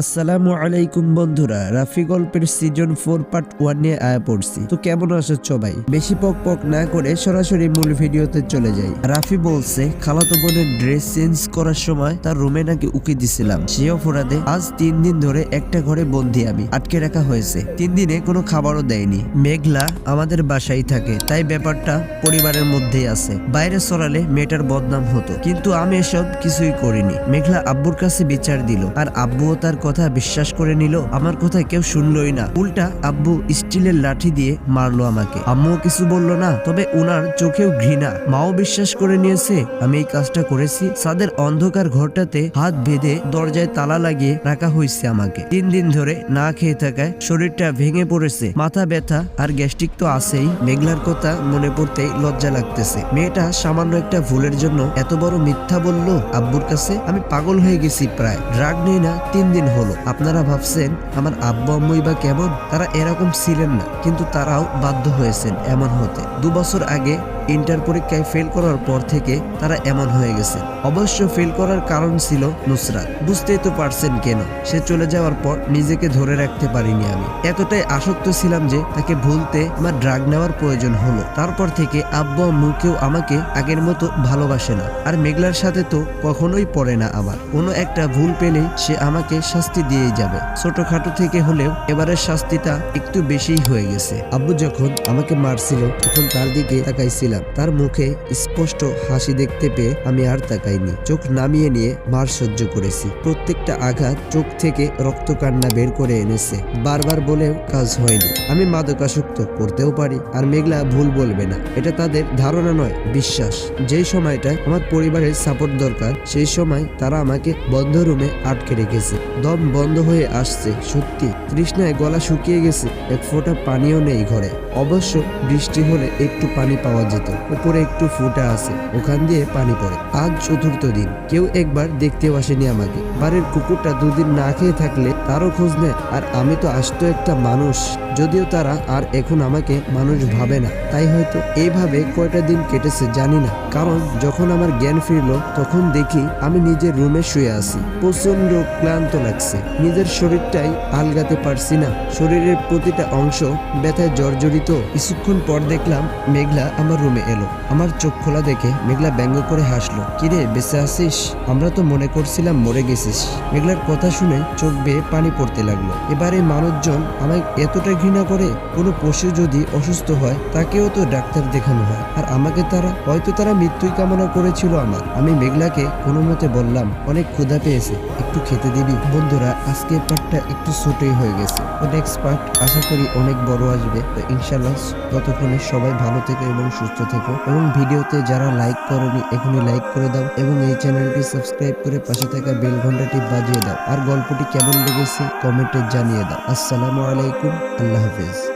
আসসালামু আলাইকুম বন্ধুরা, রাফি গল্পের সিজন ফোর পার্ট ওয়ান নিয়ে আয়া পড়ছি। তো কেমন আছো সবাই? বেশি পক পক না করে সরাসরি মূল ভিডিওতে চলে যাই। রাফি বলছে, খালাতো বোনের ড্রেস চেঞ্জ করার সময় তার রুমে নাকি উকি দিছিলাম। সে অপরাধে আজ তিন দিন ধরে একটা ঘরে বন্দি আমি, আটকে রাখা হয়েছে। তিন দিনে কোনো খাবারও দেয়নি। মেঘলা আমাদের বাসায় থাকে, তাই ব্যাপারটা পরিবারের মধ্যেই আছে। বাইরে সরালে মেয়েটার বদনাম হতো, কিন্তু আমি এসব কিছুই করিনি। মেঘলা আব্বুর কাছে বিচার দিল, আর আব্বুও তার কথা বিশ্বাস করে নিল, আমার কথা কেউ শুনলই না। উল্টা আব্বু স্টিলের লাঠি দিয়ে মারলো আমাকে। আম্মুও কিছু বলল না, তবে উনার চোখেও ঘৃণা। মাও বিশ্বাস করে নিয়েছে, আমি এই কাজটা করেছি। সাদের অন্ধকার ঘরটাতে হাত বেঁধে দরজায় তালা লাগিয়ে রাখা হয়েছে আমাকে। তিন দিন ধরে না খেয়ে থাকায় শরীরটা ভেঙে পড়েছে। মাথা ব্যথা আর গ্যাস্ট্রিক তো আছেই। মেঘলার কথা মনে পড়তেই লজ্জা লাগতেছে। মেয়েটা সামান্য একটা ভুলের জন্য এত বড় মিথ্যা বলল আব্বুর কাছে। আমি পাগল হয়ে গেছি প্রায়। ড্রাগ নেই না, তিন দিন হলো। আপনারা ভাবছেন, আমার আব্বু আম্মুই বা কেমন? তারা এরকম ছিলেন না, কিন্তু তারাও বাধ্য হয়েছেন এমন হতে। দু বছর আগে ইন্টার পরীক্ষায় ফেল করার পর থেকে তারা এমন হয়ে গেছে অবশ্য ফেল করার কারণ ছিল নুসরাত। বুঝতেই তো পারছেন কেন, সে চলে যাওয়ার পর নিজেকে ধরে রাখতে পারিনি আমি। এতটাই আসক্ত ছিলাম যে তাকে ভুলতে আমার ড্রাগ নেওয়ার প্রয়োজন হলো। তারপর থেকে আব্বু আম্মু কেউ আমাকে আগের মতো ভালোবাসে না। আর মেঘলার সাথে তো কখনোই পড়ে না আমার। কোনো একটা ভুল পেলেই সে আমাকে শাস্তি দিয়েই যাবে। ছোটখাটো থেকে হলেও এবারের শাস্তিটা একটু বেশিই হয়ে গেছে। আব্বু যখন আমাকে মারছিল, তখন তার দিকে তাকাইছিলাম। তার মুখে স্পষ্ট হাসি দেখতে পেয়ে আমি আর তাকাইনি। চোখ নামিয়ে নিয়ে মার সহ্য করেছি। প্রত্যেকটা আঘাত চোখ থেকে রক্ত কান্না বের করে এনেছে। বারবার বলেও কাজ হয়নি। আমি মাদকাসক্ত করতেও পারি, আর মেঘলা ভুল বলবে না। এটা তাদের ধারণা নয়, বিশ্বাস। যেই সময়টা আমার পরিবারের সাপোর্ট দরকার, সেই সময় তারা আমাকে বন্ধ রুমে আটকে রেখেছে। দম বন্ধ হয়ে আসছে, সত্যি। তৃষ্ণায় গলা শুকিয়ে গেছে, এক ফোঁটা পানিও নেই ঘরে। অবশ্য বৃষ্টি হলে একটু পানি পাওয়া যেত উপরে একটু ফুটা আছে, ওখান দিয়ে পানি পড়ে। আজ চতুর্থ দিন, কেউ একবার দেখতেও আসেনি আমাকে। বাড়ির কুকুরটা দুদিন না খেয়ে থাকলে তারও খোঁজ নেয়, আর আমি তো আসতো একটা মানুষ, যদিও তারা আর এখন আমাকে মানুষ ভাবে না। তাই হয়তো এইভাবে কয়টা দিন কেটেছে জানি না। কারণ যখন আমার জ্ঞান ফিরলো, তখন দেখি আমি নিজের রুমে শুয়ে আছি। প্রচণ্ড ক্লান্ত লাগছে। নিজের শরীরটাই আলগাতে পারছি না। শরীরের প্রতিটা অংশ ব্যথায় জর্জরিত। কিছুক্ষণ পর দেখলাম মেঘলা আমার রুমে এলো। আমার চোখ খোলা দেখে মেঘলা ব্যঙ্গ করে হাসলো। কিরে, বেঁচে আছিস? আমরা তো মনে করছিলাম মরে গেছিস। মেঘলার কথা শুনে চোখ বেয়ে পানি পড়তে লাগল। এবারে মানুষজন আমায় এতটা ঘৃণা করে, কোনো পশু যদি অসুস্থ হয়, তাকেও তো ডাক্তার দেখানো হয়। আর আমাকে তারা, হয়তো তারা মৃত্যুই কামনা করেছিল আমার। আমি মেঘলাকে কোনো মতে বললাম, অনেক ক্ষুধা পেয়েছে, একটু খেতে দিবি? বন্ধুরা আজকে পার্টটা একটু ছোটই হয়ে গেছে। তো নেক্সট পার্ট আশা করি অনেক বড় আসবে। তো ইনশাল্লাহ ততক্ষণে সবাই ভালো থেকো এবং সুস্থ থেকো। এবং ভিডিওতে যারা লাইক করনি, এখনই লাইক করে দাও এবং এই চ্যানেলটি সাবস্ক্রাইব করে পাশে থাকা বেল ঘন্টাটি বাজিয়ে দাও। আর গল্পটি কেমন লেগেছে কমেন্টে জানিয়ে দাও। আসসালামু আলাইকুম, আল্লাহ হাফেজ।